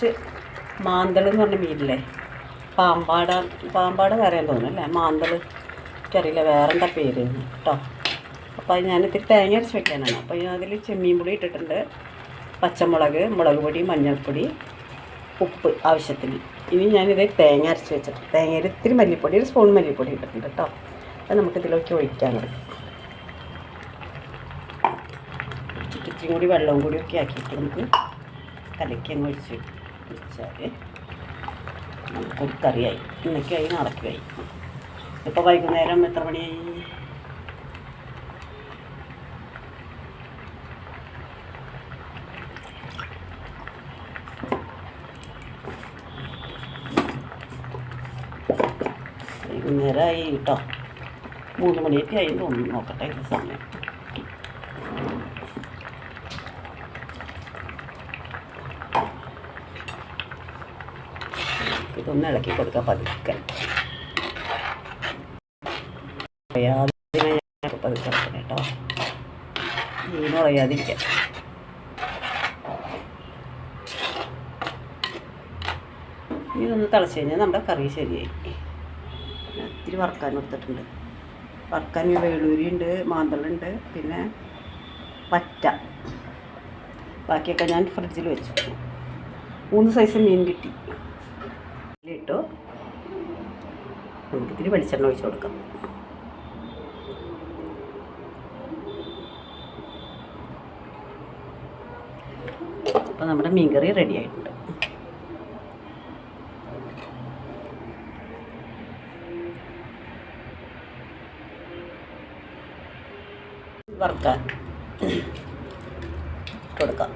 കുറച്ച് മാന്തൾ എന്ന് പറഞ്ഞ മീനില്ലേ പാമ്പാട പാമ്പാട വേറെ തോന്നുന്നു അല്ലേ? മാന്തൾ എനിക്കറിയില്ല വേറെ എന്താ പേര് കേട്ടോ അപ്പോൾ അത് ഞാൻ ഇത്തിരി തേങ്ങ അരച്ച് വെക്കാനാണ്. അപ്പോൾ ഞാൻ അതിൽ ചെമ്മീൻ പൊടി ഇട്ടിട്ടുണ്ട്. പച്ചമുളക് മുളക് പൊടി മഞ്ഞൾപ്പൊടി ഉപ്പ് ആവശ്യത്തിന്. ഇനി ഞാനിത് തേങ്ങ അരച്ച് വെച്ചിട്ട് തേങ്ങയിൽ ഇത്തിരി മല്ലിപ്പൊടി ഒരു സ്പൂൺ മല്ലിപ്പൊടി ഇട്ടിട്ടുണ്ട് കേട്ടോ അത് നമുക്ക് ഇതിലേക്ക് ഒഴിക്കാൻ കൊടുക്കും ഇത്തിരി കൂടി വെള്ളവും കൂടി ഒക്കെ ആക്കിയിട്ട് നമുക്ക് കലക്കി അങ്ങ് ഒഴിച്ച് വെച്ചാൽ നമുക്കൊരു കറിയായി ഇന്നൊക്കെയായി നടക്കുകയായി. ഇപ്പോൾ വൈകുന്നേരം എത്ര മണിയായി വൈകുന്നേരമായി കേട്ടോ. മൂന്ന് മണിയൊക്കെ ആയി. തോന്നുന്നു നോക്കട്ടെ സമയം. ഇതൊന്ന് ഇളക്കി കൊടുക്കാൻ പതുക്കെ. ഞാൻ കേട്ടോ. മീൻ ഉളയാതിരിക്കാം ഇതൊന്ന് തിളച്ച് കഴിഞ്ഞാൽ നമ്മുടെ കറി ശരിയായി. ഇത്തിരി വറുക്കാൻ കൊടുത്തിട്ടുണ്ട്. വറുക്കാൻ ഈ വേളൂരി ഉണ്ട് മാന്തളുണ്ട് പിന്നെ പറ്റ. ബാക്കിയൊക്കെ ഞാൻ ഫ്രിഡ്ജിൽ വെച്ചു. മൂന്ന് സൈസ് മീൻ കിട്ടി. ഇട്ടു. നമുക്ക് ഇത്തിരി വെളിച്ചെണ്ണ ഒഴിച്ച് കൊടുക്കാം. അപ്പോൾ നമ്മുടെ മീൻകറി റെഡി ആയിട്ടുണ്ട്. വറുക്കാൻ കൊടുക്കാം.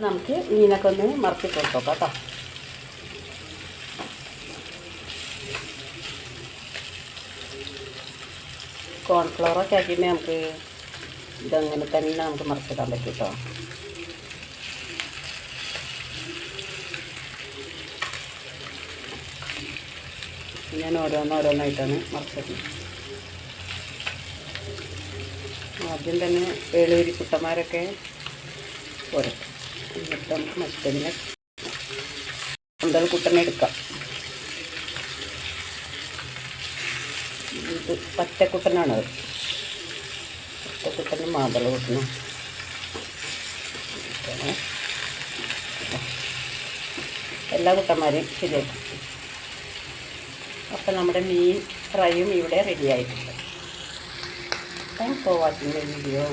നമുക്ക് മീനൊക്കെ ഒന്ന് മറത്തി കൊടുത്തോക്കാം കേട്ടോ കോൺഫ്ലവറൊക്കെ ആക്കിയിട്ട് നമുക്ക് ഇതങ്ങനെ തന്നെ നമുക്ക് മറച്ചിടാൻ പറ്റും കേട്ടോ ഞാൻ ഓരോന്നോരോന്നായിട്ടാണ് മറച്ചിടുന്നത് ആദ്യം തന്നെ വേളൂരി കുട്ടന്മാരൊക്കെ പുരട്ടും എന്നിട്ട് മറ്റതിനെ പന്തൽ കുട്ടനെ എടുക്കാം. ഇത് പച്ചക്കുട്ടനാണ് അത്. പച്ചക്കുട്ടനും മാതള കുട്ടനും. എല്ലാ കുട്ടന്മാരെയും ശരിയാക്കി. അപ്പം നമ്മുടെ മീൻ ഫ്രൈയും ഇവിടെ റെഡിയായിട്ടുണ്ട് താങ്ക്സ് ഫോർ വാച്ചിങ് വീഡിയോ